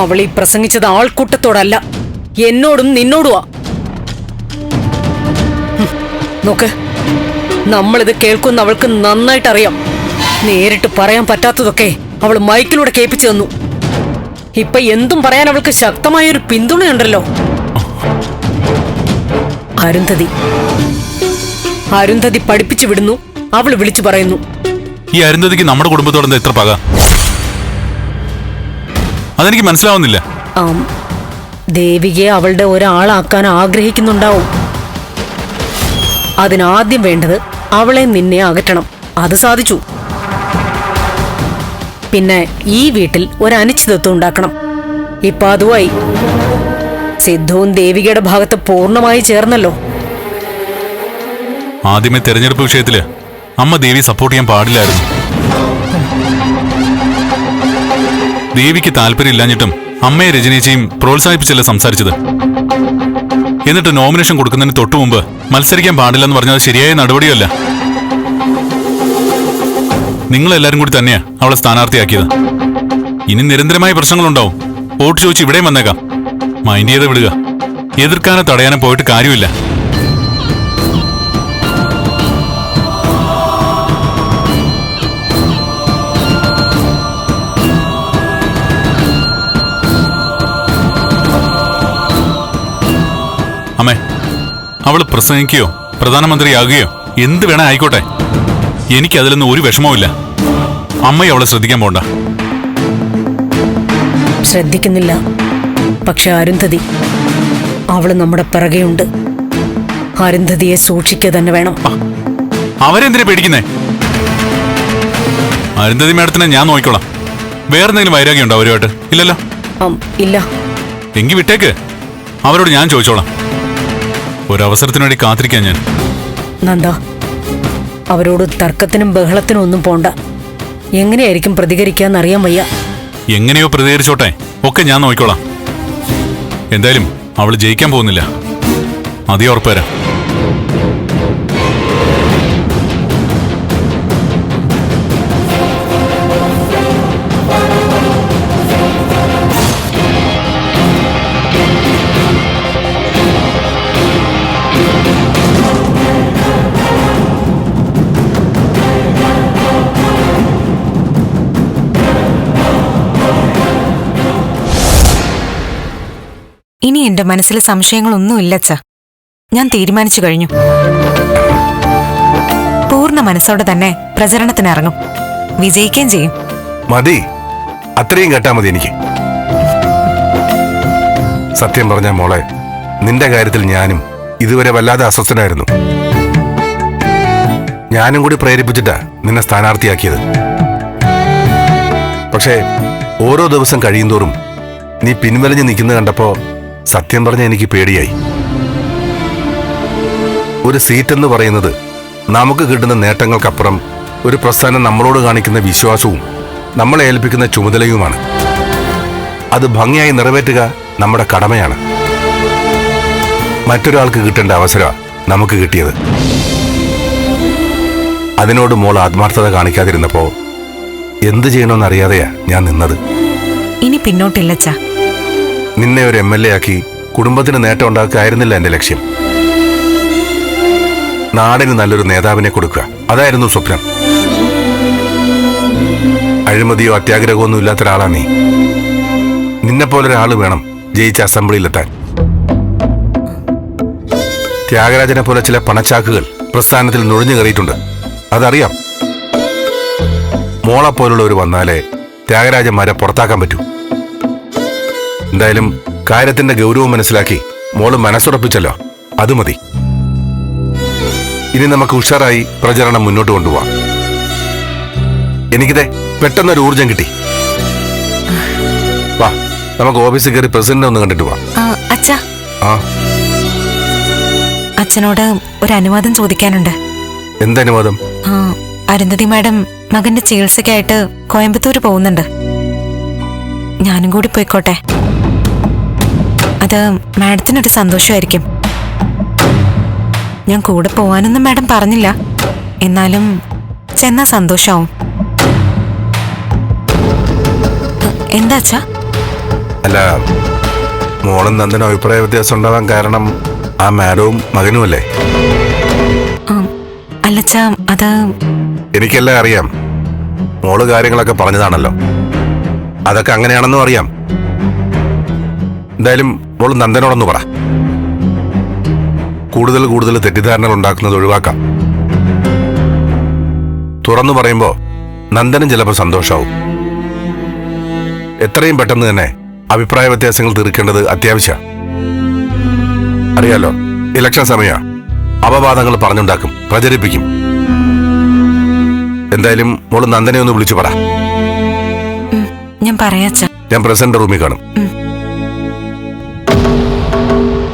അവൾ ഈ പ്രസംഗിച്ചത് ആൾക്കൂട്ടത്തോടല്ല. എന്നോടും നിന്നോടുവാ. നോക്ക്. നമ്മളിത് കേൾക്കുന്ന അവൾക്ക് നന്നായിട്ട് അറിയാം നേരിട്ട് പറയാൻ പറ്റാത്തതൊക്കെ അവൾ മൈക്കിലൂടെ കേൾപ്പിച്ചു തന്നു. ഇപ്പൊ എന്തും പറയാൻ അവൾക്ക് ശക്തമായൊരു പിന്തുണയുണ്ടല്ലോ. അരുന്ധതി. അരുന്ധതി പഠിപ്പിച്ചു വിടുന്നു. അവൾ വിളിച്ചു പറയുന്നു. ഈ അരുന്ധതിക്ക് നമ്മുടെ കുടുംബത്തോടെ എത്ര പക? അതെനിക്ക് മനസ്സിലാവുന്നില്ല. ആം, ദേവികയെ അവളുടെ ഒരാളാക്കാൻ ആഗ്രഹിക്കുന്നുണ്ടാവും. അതിനാദ്യം വേണ്ടത് അവളെ നിന്നെ അകറ്റണം. അത് സാധിച്ചു. പിന്നെ ഈ വീട്ടിൽ ഒരു അനിശ്ചിതത്വം ഉണ്ടാക്കണം. ഇപ്പൊ അതുമായി. സിദ്ധുവും ദേവികയുടെ ഭാഗത്ത് പൂർണമായി ചേർന്നല്ലോ. ആദ്യമേ തെരഞ്ഞെടുപ്പ് വിഷയത്തിൽ അമ്മ ദേവി സപ്പോർട്ട് ചെയ്യാൻ പാടില്ലായിരുന്നു. ദേവിക്ക് താല്പര്യമില്ലാഞ്ഞിട്ടും അമ്മയെ രജനീച്ചയും പ്രോത്സാഹിപ്പിച്ചല്ല സംസാരിച്ചത്. എന്നിട്ട് നോമിനേഷൻ കൊടുക്കുന്നതിന് തൊട്ടു മുമ്പ് മത്സരിക്കാൻ പാടില്ലെന്ന് പറഞ്ഞത് ശരിയായ നടപടിയല്ല. നിങ്ങളെല്ലാരും കൂടി തന്നെയാ അവളെ സ്ഥാനാർത്ഥിയാക്കിയത്. ഇനി നിരന്തരമായ പ്രശ്നങ്ങളുണ്ടാവും. വോട്ട് ചോദിച്ച് ഇവിടെയും വന്നേക്കാം. മൈൻഡ് ചെയ്ത് വിടുക. എതിർക്കാനോ തടയാനോ പോയിട്ട് കാര്യമില്ല. അമ്മേ അവൾ പ്രസംഗിക്കുകയോ പ്രധാനമന്ത്രിയാകുകയോ? എന്ത് വേണേ ആയിക്കോട്ടെ. എനിക്ക് അതിലൊന്നും ഒരു വിഷമവുമില്ല അമ്മയെ അവളെ ശ്രദ്ധിക്കാൻ പോണ്ട. ശ്രദ്ധിക്കുന്നില്ല. പക്ഷെ അരുന്ധതി അവൾ നമ്മുടെ പിറകെയുണ്ട്. അരുന്ധതിയെ സൂക്ഷിക്കുക തന്നെ വേണം. അവരെന്തിനാ പേടിക്കുന്നേ? അരുന്ധതി മേഡത്തിനെ ഞാൻ നോക്കിക്കോളാം. വേറെ എന്തെങ്കിലും വൈരാഗ്യം ഉണ്ടോ അവരുമായിട്ട്? ഇല്ലല്ലോ? ഇല്ല. എങ്കി വിട്ടേക്ക്. അവരോട് ഞാൻ ചോദിച്ചോളാം. ഒരവസരത്തിനു വേണ്ടി കാത്തിരിക്കാൻ ഞാൻ. നന്ദ അവരോട് തർക്കത്തിനും ബഹളത്തിനും ഒന്നും പോണ്ട. എങ്ങനെയായിരിക്കും പ്രതികരിക്കാന്നറിയാൻ വയ്യ. എങ്ങനെയോ പ്രതികരിച്ചോട്ടെ. ഒക്കെ ഞാൻ നോക്കിക്കോളാം. എന്തായാലും അവൾ ജയിക്കാൻ പോകുന്നില്ല. അതേ ഉറപ്പുവരാം. ഇനി എന്റെ മനസ്സിൽ സംശയങ്ങളൊന്നുമില്ല അച്ഛ. ഞാൻ തീരുമാനിച്ചു കഴിഞ്ഞു. പൂർണ മനസ്സോടെ തന്നെ പ്രചരണത്തിന് ഇറങ്ങും. വിജയിക്കുകയും ചെയ്യും. മതി. അത്രയും കേട്ടാ മതി എനിക്ക്. സത്യം പറഞ്ഞ മോളെ നിന്റെ കാര്യത്തിൽ ഞാനും ഇതുവരെ വല്ലാതെ അസ്വസ്ഥനായിരുന്നു. ഞാനും കൂടി പ്രേരിപ്പിച്ചിട്ടാ നിന്നെ സ്ഥാനാർത്ഥിയാക്കിയത്. പക്ഷേ ഓരോ ദിവസം കഴിയുന്തോറും നീ പിൻവലിഞ്ഞ് നിൽക്കുന്നത് കണ്ടപ്പോ സത്യം പറഞ്ഞ എനിക്ക് പേടിയായി. ഒരു സീറ്റ് എന്ന് പറയുന്നത് നമുക്ക് കിട്ടുന്ന നേട്ടങ്ങൾക്കപ്പുറം ഒരു പ്രസ്ഥാനം നമ്മളോട് കാണിക്കുന്ന വിശ്വാസവും നമ്മളെ ഏൽപ്പിക്കുന്ന ചുമതലയുമാണ്. അത് ഭംഗിയായി നിറവേറ്റുക നമ്മുടെ കടമയാണ്. മറ്റൊരാൾക്ക് കിട്ടേണ്ട അവസരം നമുക്ക് കിട്ടിയത്. അതിനോട് മോൾ ആത്മാർത്ഥത കാണിക്കാതിരുന്നപ്പോ എന്ത് ചെയ്യണമെന്നറിയാതെയാ ഞാൻ നിന്നത്. ഇനി പിന്നോട്ടില്ല അച്ഛ നിന്നെ ഒരു എം എൽ എ ആക്കി കുടുംബത്തിന് നേട്ടം ഉണ്ടാക്കുകയായിരുന്നില്ല എന്റെ ലക്ഷ്യം. നാടിന് നല്ലൊരു നേതാവിനെ കൊടുക്കുക. അതായിരുന്നു സ്വപ്നം. അഴിമതിയോ അത്യാഗ്രഹമോ ഒന്നും ഇല്ലാത്ത ഒരാളാ നീ നിന്നെപ്പോലൊരാൾ വേണം ജയിച്ച അസംബ്ലിയിലെത്താൻ. ത്യാഗരാജനെ പോലെ ചില പണച്ചാക്കുകൾ പ്രസ്ഥാനത്തിൽ നുഴഞ്ഞു കയറിയിട്ടുണ്ട്. അതറിയാം. മോളെപ്പോലുള്ളവർ വന്നാലേ ത്യാഗരാജന്മാരെ പുറത്താക്കാൻ പറ്റൂ. എന്തായാലും കാര്യത്തിന്റെ ഗൗരവം മനസ്സിലാക്കി മോൾ മനസ്സുറപ്പിച്ചല്ലോ. അത് മതി. ഇനി നമുക്ക് ഉഷാറായി പ്രചരണം മുന്നോട്ട് കൊണ്ടുപോവാം. എനിക്കിതേ പെട്ടെന്നൊരു ഊർജം കിട്ടി. വാ നമുക്ക് ഓഫീസിൽ കയറി പ്രസിഡന്റ് ഒന്ന് കണ്ടിട്ട് പോവാം. അച്ഛ. ആ. അച്ഛനോട് ഒരു അനുവാദം ചോദിക്കാനുണ്ട്. എന്തനുവാദം? അരുന്ധതി മാഡം മകന്റെ ചികിത്സയ്ക്കായിട്ട് കോയമ്പത്തൂർ പോകുന്നുണ്ട്. ഞാനും കൂടി പോയിക്കോട്ടെ. അത് മാഡത്തിനൊരു സന്തോഷമായിരിക്കും. ഞാൻ കൂടെ പോവാനൊന്നും മാഡം പറഞ്ഞില്ല. എന്നാലും ചെന്നാ സന്തോഷാവും. എന്താച്ചാ എന്താ അച്ഛാ? അല്ല മോളും നന്ദനും അഭിപ്രായ വ്യത്യാസം ഉണ്ടാവാൻ കാരണം ആ മാഡവും മകനുമല്ലേ അല്ലേ? അല്ലച്ചാ അത് എനിക്കെല്ലാം അറിയാം. മോൾ കാര്യങ്ങളൊക്കെ പറഞ്ഞതാണല്ലോ. അതൊക്കെ അങ്ങനെയാണെന്നും അറിയാം. എന്തായാലും മോൾ നന്ദനോടൊന്ന് പറ. കൂടുതൽ കൂടുതൽ തെറ്റിദ്ധാരണകൾ ഉണ്ടാക്കുന്നത് ഒഴിവാക്കാം. തുറന്നു പറയുമ്പോ നന്ദനും ചിലപ്പോൾ സന്തോഷാവും. എത്രയും പെട്ടെന്ന് തന്നെ അഭിപ്രായ വ്യത്യാസങ്ങൾ തീർക്കേണ്ടത് അത്യാവശ്യ. അറിയാലോ ഇലക്ഷൻ സമയ. അപവാദങ്ങൾ പറഞ്ഞുണ്ടാക്കും പ്രചരിപ്പിക്കും. എന്തായാലും മോൾ നന്ദനെ ഒന്ന് വിളിച്ചു പറ. ഞാൻ പ്രസന്റ് ഞാൻ പ്രസിഡന്റ് റൂമിൽ കാണും. Thank you.